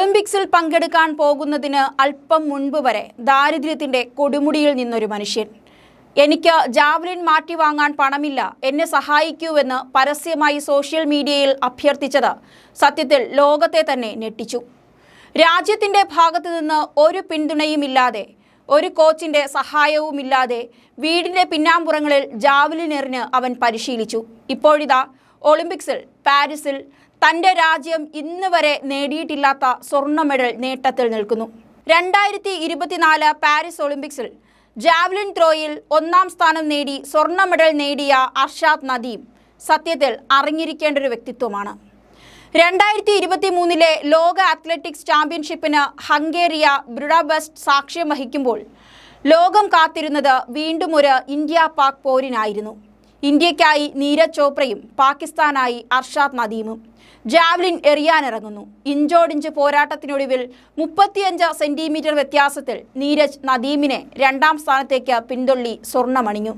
ഒളിമ്പിക്സിൽ പങ്കെടുക്കാൻ പോകുന്നതിന് അല്പം മുൻപ് വരെ ദാരിദ്ര്യത്തിന്റെ കൊടുമുടിയിൽ നിന്നൊരു മനുഷ്യൻ. എനിക്ക് ജാവലിൻ മാറ്റി വാങ്ങാൻ പണമില്ല. എന്നെ സഹായിക്കൂവെന്ന് പരസ്യമായി സോഷ്യൽ മീഡിയയിൽ അഭ്യർത്ഥിച്ചത് സത്യത്തിൽ ലോകത്തെ തന്നെ ഞെട്ടിച്ചു. രാജ്യത്തിന്റെ ഭാഗത്തു നിന്ന് ഒരു പിന്തുണയുമില്ലാതെ ഒരു കോച്ചിന്റെ സഹായവുമില്ലാതെ വീടിന്റെ പിന്നാമ്പുറങ്ങളിൽ ജാവലിനെറിഞ്ഞ് അവൻ പരിശീലിച്ചു. ഇപ്പോഴിതാ ഒളിമ്പിക്സിൽ പാരീസിൽ തന്റെ രാജ്യം ഇന്ന് വരെ നേടിയിട്ടില്ലാത്ത സ്വർണ മെഡൽ നേട്ടത്തിൽ നിൽക്കുന്നു. രണ്ടായിരത്തി ഇരുപത്തിനാല് പാരീസ് ഒളിമ്പിക്സിൽ ജാവ്ലിൻ ത്രോയിൽ ഒന്നാം സ്ഥാനം നേടി സ്വർണ മെഡൽ നേടിയ അർഷാദ് നദീം സത്യത്തിൽ അറിഞ്ഞിരിക്കേണ്ട ഒരു വ്യക്തിത്വമാണ്. രണ്ടായിരത്തി ഇരുപത്തി മൂന്നിലെ ലോക അത്ലറ്റിക്സ് ചാമ്പ്യൻഷിപ്പിന് ഹംഗേറിയ ബ്രുഡാബസ്റ്റ് സാക്ഷ്യം വഹിക്കുമ്പോൾ ലോകം കാത്തിരുന്നത് വീണ്ടും ഒരു ഇന്ത്യ പാക് പോരിനായിരുന്നു. ഇന്ത്യക്കായി നീരജ് ചോപ്രയും പാകിസ്ഥാനായി അർഷാദ് നദീമും. ജാവ്ലിൻ എറിയാനിറങ്ങുന്നു. ഇഞ്ചോടിഞ്ച് പോരാട്ടത്തിനൊടുവിൽ മുപ്പത്തിയഞ്ച് സെന്റിമീറ്റർ വ്യത്യാസത്തിൽ നീരജ് നദീമിനെ രണ്ടാം സ്ഥാനത്തേക്ക് പിന്തള്ളി സ്വർണമണിഞ്ഞു.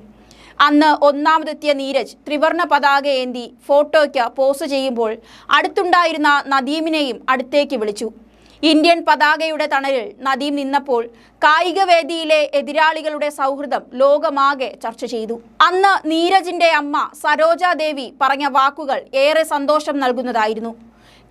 അന്ന് ഒന്നാമതെത്തിയ നീരജ് ത്രിവർണ പതാക ഏന്തി ഫോട്ടോയ്ക്ക് പോസ് ചെയ്യുമ്പോൾ അടുത്തുണ്ടായിരുന്ന നദീമിനെയും അടുത്തേക്ക് വിളിച്ചു. ഇന്ത്യൻ പതാകയുടെ തണലിൽ നദീം നിന്നപ്പോൾ കായികവേദിയിലെ എതിരാളികളുടെ സൗഹൃദം ലോകമാകെ ചർച്ച ചെയ്തു. അന്ന് നീരജിന്റെ അമ്മ സരോജാദേവി പറഞ്ഞ വാക്കുകൾ ഏറെ സന്തോഷം നൽകുന്നതായിരുന്നു.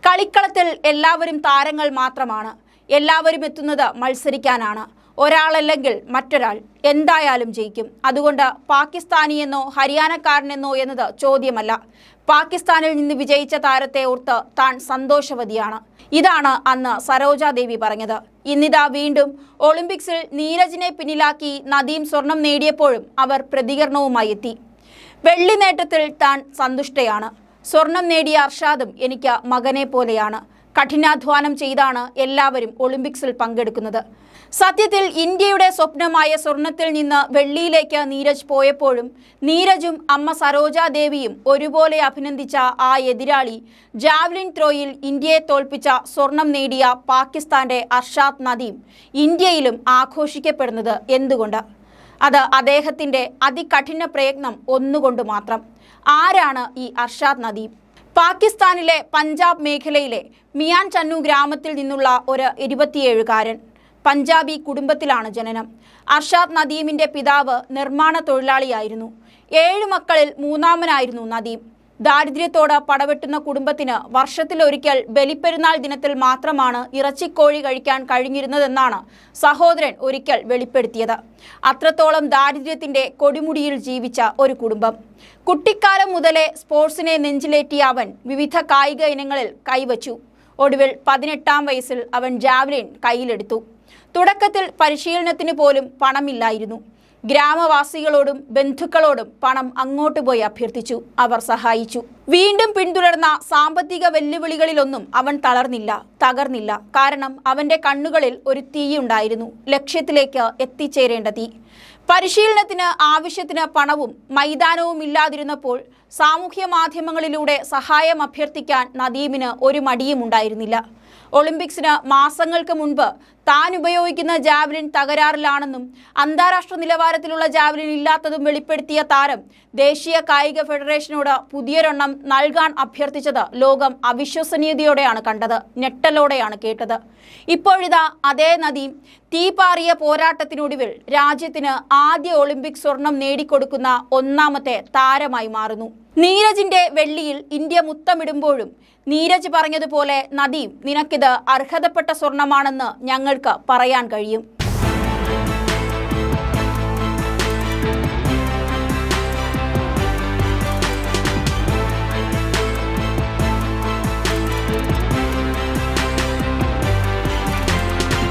കളിക്കളത്തിൽ എല്ലാവരും താരങ്ങൾ മാത്രമാണ്. എല്ലാവരും എത്തുന്നത് മത്സരിക്കാനാണ്. ഒരാളല്ലെങ്കിൽ മറ്റൊരാൾ എന്തായാലും ജയിക്കും. അതുകൊണ്ട് പാകിസ്ഥാനിയെന്നോ ഹരിയാനക്കാരനെന്നോ എന്നത് ചോദ്യമല്ല. പാകിസ്ഥാനിൽ നിന്ന് വിജയിച്ച താരത്തെ ഓർത്ത് താൻ സന്തോഷവതിയാണ്. ഇതാണ് അന്ന് സരോജാദേവി പറഞ്ഞത്. ഇന്നിതാ വീണ്ടും ഒളിമ്പിക്സിൽ നീരജിനെ പിന്നിലാക്കി നദീം സ്വർണം നേടിയപ്പോഴും അവർ പ്രതികരണവുമായി എത്തി വെള്ളി നേട്ടത്തിൽ താൻ സന്തുഷ്ടയാണ്. സ്വർണം നേടിയ അർഷാദും എനിക്ക് മകനെ പോലെയാണ്. കഠിനാധ്വാനം ചെയ്താണ് എല്ലാവരും ഒളിമ്പിക്സിൽ പങ്കെടുക്കുന്നത്. സത്യത്തിൽ ഇന്ത്യയുടെ സ്വപ്നമായ സ്വർണത്തിൽ നിന്ന് വെള്ളിയിലേക്ക് നീരജ് പോയപ്പോഴും നീരജും അമ്മ സരോജാദേവിയും ഒരുപോലെ അഭിനന്ദിച്ച ആ എതിരാളി ജാവ്ലിൻ ത്രോയിൽ ഇന്ത്യയെ തോൽപ്പിച്ച സ്വർണം നേടിയ പാകിസ്ഥാന്റെ അർഷാദ് നദീം ഇന്ത്യയിലും ആഘോഷിക്കപ്പെടുന്നത് എന്തുകൊണ്ട്? അത് അദ്ദേഹത്തിന്റെ അതികഠിന പ്രയത്നം ഒന്നുകൊണ്ട് മാത്രം. ആരാണ് ഈ അർഷാദ് നദീം? പാകിസ്ഥാനിലെ പഞ്ചാബ് മേഖലയിലെ മിയാൻ ചന്നു ഗ്രാമത്തിൽ നിന്നുള്ള ഒരു ഇരുപത്തിയേഴുകാരൻ. പഞ്ചാബി കുടുംബത്തിലാണ് ജനനം. അർഷാദ് നദീമിന്റെ പിതാവ് നിർമ്മാണ തൊഴിലാളിയായിരുന്നു. ഏഴ് മക്കളിൽ മൂന്നാമനായിരുന്നു നദീം. ദാരിദ്ര്യത്തോട് പടവെട്ടുന്ന കുടുംബത്തിന് വർഷത്തിലൊരിക്കൽ ബലിപ്പെരുന്നാൾ ദിനത്തിൽ മാത്രമാണ് ഇറച്ചിക്കോഴി കഴിക്കാൻ കഴിഞ്ഞിരുന്നതെന്നാണ് സഹോദരൻ ഒരിക്കൽ വെളിപ്പെടുത്തിയത്. അത്രത്തോളം ദാരിദ്ര്യത്തിന്റെ കൊടിമുടിയിൽ ജീവിച്ച ഒരു കുടുംബം. കുട്ടിക്കാലം മുതലേ സ്പോർട്സിനെ നെഞ്ചിലേറ്റിയ അവൻ വിവിധ കായിക ഇനങ്ങളിൽ കൈവച്ചു. ഒടുവിൽ പതിനെട്ടാം വയസ്സിൽ അവൻ ജാവലിൻ കയ്യിലെടുത്തു. തുടക്കത്തിൽ പരിശീലനത്തിന് പോലും പണമില്ലായിരുന്നു. ഗ്രാമവാസികളോടും ബന്ധുക്കളോടും പണം അങ്ങോട്ട് പോയി അഭ്യർത്ഥിച്ചു. അവർ സഹായിച്ചു. വീണ്ടും പിന്തുടർന്ന സാമ്പത്തിക വെല്ലുവിളികളിലൊന്നും അവൻ തളർന്നില്ല തകർന്നില്ല. കാരണം അവന്റെ കണ്ണുകളിൽ ഒരു തീയുണ്ടായിരുന്നു. ലക്ഷ്യത്തിലേക്ക് എത്തിച്ചേരേണ്ട തീ പരിശീലനത്തിന് ആവശ്യത്തിന് പണവും മൈതാനവും ഇല്ലാതിരുന്നപ്പോൾ സാമൂഹ്യ മാധ്യമങ്ങളിലൂടെ സഹായം അഭ്യർത്ഥിക്കാൻ നദീമിന് ഒരു മടിയും ഉണ്ടായിരുന്നില്ല ഒളിമ്പിക്സിന് മാസങ്ങൾക്ക് മുൻപ് താൻ ഉപയോഗിക്കുന്ന ജാവലിൻ തകരാറിലാണെന്നും അന്താരാഷ്ട്ര നിലവാരത്തിലുള്ള ജാവലിൻ ഇല്ലാത്തതും വെളിപ്പെടുത്തിയ താരം ദേശീയ കായിക ഫെഡറേഷനോട് പുതിയൊരെണ്ണം നൽകാൻ അഭ്യർത്ഥിച്ചത് ലോകം അവിശ്വസനീയതയോടെയാണ് കണ്ടത് ഞെട്ടലോടെയാണ് കേട്ടത്. ഇപ്പോഴിതാ അതേ നദി തീപാറിയ പോരാട്ടത്തിനൊടുവിൽ രാജ്യത്തിന് ആദ്യ ഒളിമ്പിക് സ്വർണം നേടിക്കൊടുക്കുന്ന ഒന്നാമത്തെ താരമായി മാറുന്നു. നീരജിന്റെ വെള്ളിയിൽ ഇന്ത്യ മുത്തമിടുമ്പോഴും നീരജ് പറഞ്ഞതുപോലെ നദീം നിനക്കിത് അർഹതപ്പെട്ട സ്വർണമാണെന്ന് ഞങ്ങൾക്ക് പറയാൻ കഴിയും.